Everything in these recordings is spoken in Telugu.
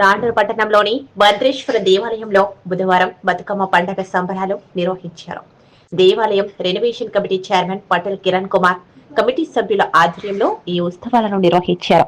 తాండూరు పట్టణంలోని భద్రేశ్వర దేవాలయంలో బుధవారం బతుకమ్మ పండగ సంబరాలు నిర్వహించారు. దేవాలయం renovation committee chairman Patel Kiran Kumar committee సభ్యుల ఆధ్వర్యంలో ఈ ఉత్సవాలను నిర్వహించారు.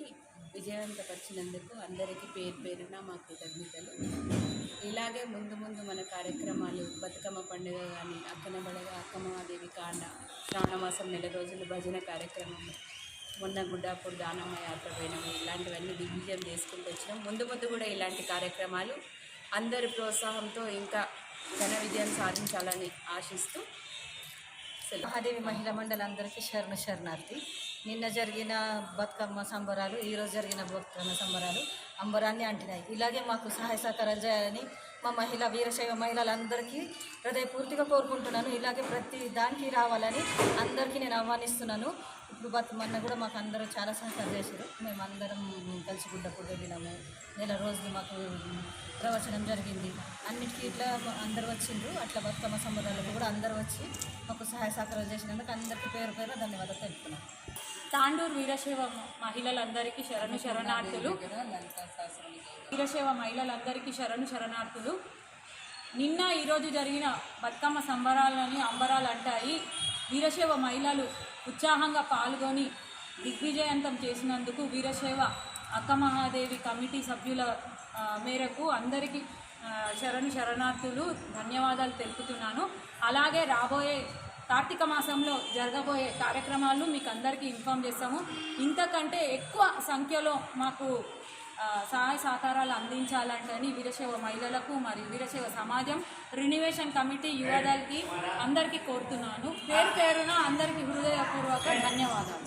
పాల్గొని విజయవంతపరిచినందుకు అందరికీ పేరు పేరున మా కృతజ్ఞతలు. ఇలాగే ముందు ముందు మన కార్యక్రమాలు బతుకమ్మ పండుగ కానీ అక్కన బడగ అక్కమ్మదేవి కాండ శ్రావణమాసం నెల రోజులు భజన కార్యక్రమం మొన్న గుడ్డాపూర్ దానమ్మ యాత్ర పోయినాము. ఇలాంటివన్నీ దిగ్విజయం చేసుకుంటూ వచ్చినాం. ముందు ముందు కూడా ఇలాంటి కార్యక్రమాలు అందరి ప్రోత్సాహంతో ఇంకా ఘన విజయం సాధించాలని ఆశిస్తూ మహాదేవి మహిళా మండలందరికీ శరణ శరణార్థి. నిన్న జరిగిన బతుకమ్మ సంబరాలు ఈరోజు జరిగిన బతుకమ్మ సంబరాలు అంబరాన్ని అంటినాయి. ఇలాగే మాకు సహాయ సహకారాలు చేయాలని మా మహిళా వీరశైవ మహిళలందరికీ హృదయపూర్తిగా కోరుకుంటున్నాను. ఇలాగే ప్రతి దానికి రావాలని అందరికీ నేను ఆహ్వానిస్తున్నాను. ఇప్పుడు బతుకమ్మన్న కూడా మాకు అందరూ చాలా సహకారం చేశారు. మేము అందరం కలిసి గుడ్డప్పుడు వెళ్ళినాము. నెల రోజులు మాకు ప్రవచనం జరిగింది. అన్నిటికీ ఇట్లా అందరు వచ్చిండ్రు. అట్లా బతుకమ్మ సంబరాలకు కూడా అందరూ వచ్చి మాకు సహాయ సహకారాలు చేసినందుకు అందరికీ పేరు పేరు ధన్యవాదాలు తెలుపుతున్నాను తాండూరు వీరశైవ మహిళలందరికీ శరణు శరణార్థులు. వీరశైవ మహిళలందరికీ శరణు శరణార్థులు. నిన్న ఈరోజు జరిగిన బతుకమ్మ సంబరాలని అంబరాలు అంటాయి వీరశైవ మహిళలు ఉత్సాహంగా పాల్గొని దిగ్విజయంతం చేసినందుకు వీరశైవ అక్క మహాదేవి కమిటీ సభ్యుల మేరకు అందరికీ శరణు శరణార్థులు ధన్యవాదాలు తెలుపుతున్నాను. అలాగే రాబోయే కార్తీక మాసంలో జరగబోయే కార్యక్రమాలు మీకు అందరికీ ఇన్ఫామ్ చేస్తాము. ఇంతకంటే ఎక్కువ సంఖ్యలో మాకు సహాయ సహకారాలు అందించాలంటని వీరశైవ మహిళలకు మరియు వీరశైవ సమాజం రినివేషన్ కమిటీ యువదల్కి అందరికీ కోరుతున్నాను. పేరు పేరున అందరికీ హృదయపూర్వక ధన్యవాదాలు.